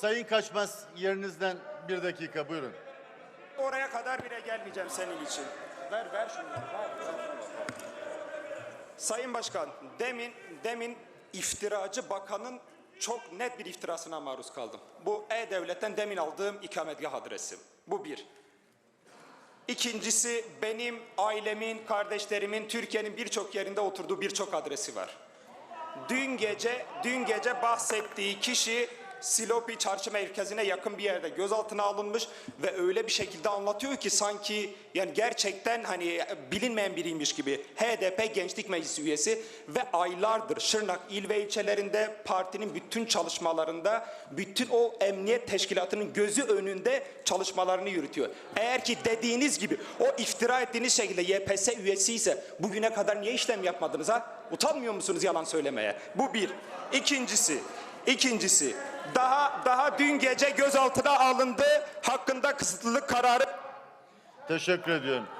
Sayın Kaçmaz yerinizden bir dakika buyurun. Oraya kadar bile gelmeyeceğim senin için. Ver ver şunu. Sayın Başkan, demin demin iftiracı bakanın çok net bir iftirasına maruz kaldım. Bu E-Devlet'ten demin aldığım ikametgah adresim. Bu bir. İkincisi benim ailemin, kardeşlerimin Türkiye'nin birçok yerinde oturduğu birçok adresi var. Dün gece, dün gece bahsettiği kişi Silopi Çarşı Merkezi'ne yakın bir yerde gözaltına alınmış ve öyle bir şekilde anlatıyor ki sanki yani gerçekten hani bilinmeyen biriymiş gibi. HDP Gençlik Meclisi üyesi ve aylardır Şırnak il ve ilçelerinde partinin bütün çalışmalarında bütün o emniyet teşkilatının gözü önünde çalışmalarını yürütüyor. Eğer ki dediğiniz gibi o iftira ettiğiniz şekilde YPS üyesi ise bugüne kadar niye işlem yapmadınız ha? Utanmıyor musunuz yalan söylemeye? Bu bir. İkincisi, ikincisi daha daha dün gece gözaltına alındı. Hakkında kısıtlılık kararı Teşekkür ediyorum.